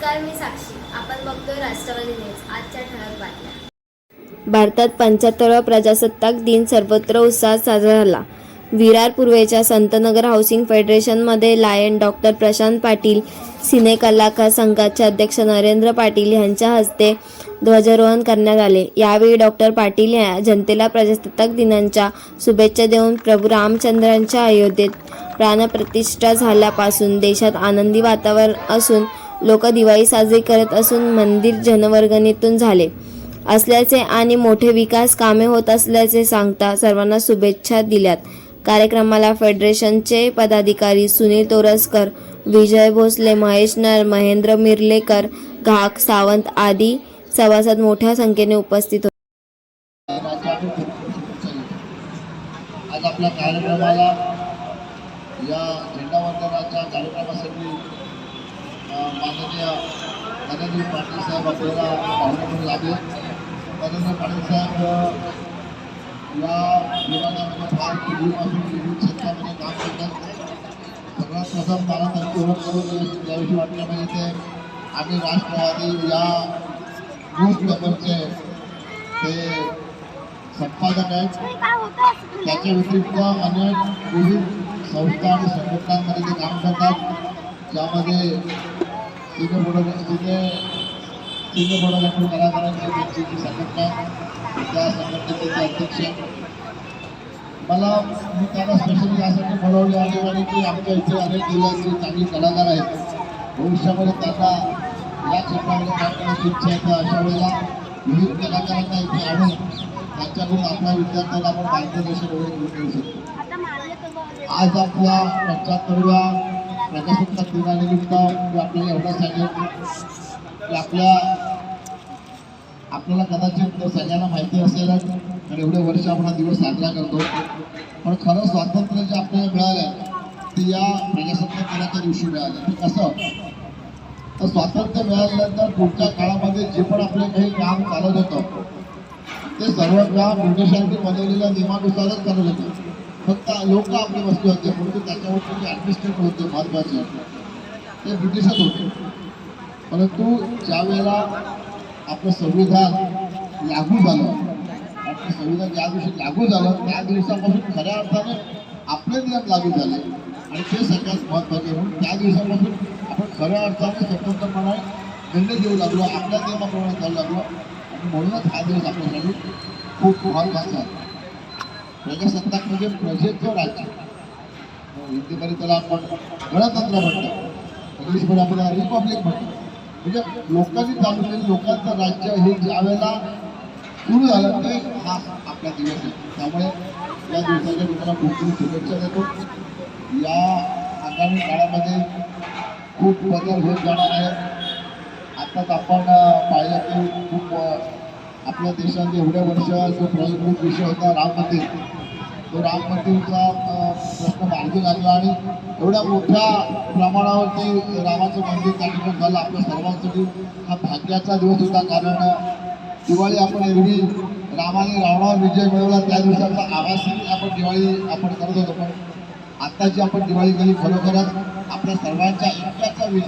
मी साक्षी. आपण बघतोय राष्ट्रवादी न्यूज. आजच्या ठळक बातम्या. भारतात पंच्याहत्तरावा प्रजासत्ताक दिन सर्वत्र उत्साहात साजरा झाला. विरार पूर्वेच्या Santnagar housing फेडरेशनमध्ये lion doctor Prashant Patil cine कलाकार संघाचे अध्यक्ष नरेंद्र पाटील यांच्या हस्ते ध्वजारोहण करण्यात आले. यावेळी डॉक्टर पाटील या जनतेला प्रजासत्ताक दिनांच्या शुभेच्छा देऊन प्रभू रामचंद्रांच्या अयोध्येत प्राणप्रतिष्ठा झाल्यापासून देशात आनंदी वातावरण असून लोक दिवाळी साजरी करत असून मंदिर जनवर्गणीतून झाले. असल्याचे आणि मोठे विकास कामे होत असल्याचे सांगता सर्वांना शुभेच्छा दिल्यात. कार्यक्रमाला फेडरेशनचे पदाधिकारी सुनील तोरसकर विजय भोसले महेश नर महेंद्र मिर्लेकर घाक सावंत आदी सभासद मोठ्या संख्येने उपस्थित होते. आज आपल्या कार्यक्रमाला या झेंडावंदनाच्या कार्यक्रमासाठी माननीय धनंजय पाटील साहेब आपल्याला पाहुणे म्हणून लागले धनंजय पाटील साहेब या विभागामध्ये फार पूर्वीपासून विविध क्षेत्रामध्ये काम करतात. सगळ्यात प्रथम मला त्यांची ओळख करून याविषयी वाटलं पाहिजे ते आम्ही राष्ट्रवादी या बूथ नंबरचे ते संपादक आहेत. त्याच्या व्यतिरिक्त अनेक विविध संस्था आणि संघटनांमध्ये ते काम करतात. ज्यामध्ये सिने बोडो सिने सिने बोडोगंटू कलाकारांची त्यांची संघटना त्या संघटनेचे अध्यक्ष मला मी त्यांना स्पेशली यासाठी बोलवले आहे आणि की आमच्या इथे अनेक जिल्ह्याचे चांगले कलाकार आहेत. भविष्यामध्ये त्यांना या क्षेत्रामध्ये काम करण्याची इच्छा आहे. तर अशा वेळेला विविध कलाकारांना इथे आणून त्यांच्याकडून आपल्या विद्यार्थ्यांना आपण मार्गदर्शन वगैरे करून देऊ शकतो. आज आपल्या पंच्याहत्तरव्या प्रजासत्ताक दिनानिमित्त आपल्याला एवढं सांगेल की आपल्या आपल्याला कदाचित सगळ्यांना माहिती असेलच आणि एवढे वर्ष आपण हा दिवस साजरा करतो. पण खरं स्वातंत्र्य जे आपल्याला मिळालं ते या प्रजासत्ताक दिनाच्या दिवशी मिळालं ते कसं तर स्वातंत्र्य मिळाल्यानंतर पुढच्या काळामध्ये जे पण आपलं काही काम चालत होतं ते सर्व काम ब्रिटिशांनी बनवलेल्या नियमानुसारच करत होतं. फक्त लोक आपले वस्तू होते परंतु त्याच्यावरती जे ॲडमिनिस्ट्रेटर होते महत्त्वाचे ते ब्रिटिशच होते. परंतु ज्या वेळेला आपलं संविधान लागू झालं आपलं संविधान ज्या दिवशी लागू झालं त्या दिवसापासून खऱ्या अर्थाने आपले नियम लागू झाले. आणि ते सगळ्यात महत्त्वाचे म्हणून त्या दिवसापासून आपण खऱ्या अर्थाने स्वतंत्रपणे निर्णय घेऊ लागलो आपल्या नियमाप्रमाणे चालू लागलो. आणि म्हणूनच हा दिवस आपल्यासाठी खूप महत्त्वाचा आहे. प्रजासत्ताक म्हणजे प्रजेचं राज्य हो, हिंदीमध्ये त्याला आपण गणतंत्र म्हणतो. इंग्लिशमध्ये आपण रिपब्लिक म्हणतो. म्हणजे लोकांनी चालू केलं लोकांचं राज्य हे ज्या वेळेला सुरू झालं ते हा आपला दिवस आहे. त्यामुळे या दिवसाच्या मी तुम्हाला खूप खूप शुभेच्छा देतो. या आगामी काळामध्ये खूप बदल होत जाणार आहे. आत्ताच आपण पाहिलं की खूप आपल्या देशात एवढ्या वर्ष जो प्रलंबित विषय होता राम मंदिर तो राम मंदिरचा प्रश्न मार्गी लागला आणि एवढ्या मोठ्या प्रमाणावरती रामाचं मंदिर कार्यक्रम ठिकाणी झालं. आपल्या सर्वांसाठी हा भाग्याचा दिवस होता कारण दिवाळी आपण एवढी रामाने रावणावर विजय मिळवला त्या दिवसाचा आभासी आपण दिवाळी आपण करत होतो. पण आत्ताची आपण दिवाळी केली खरोखरच आपल्या सर्वांच्या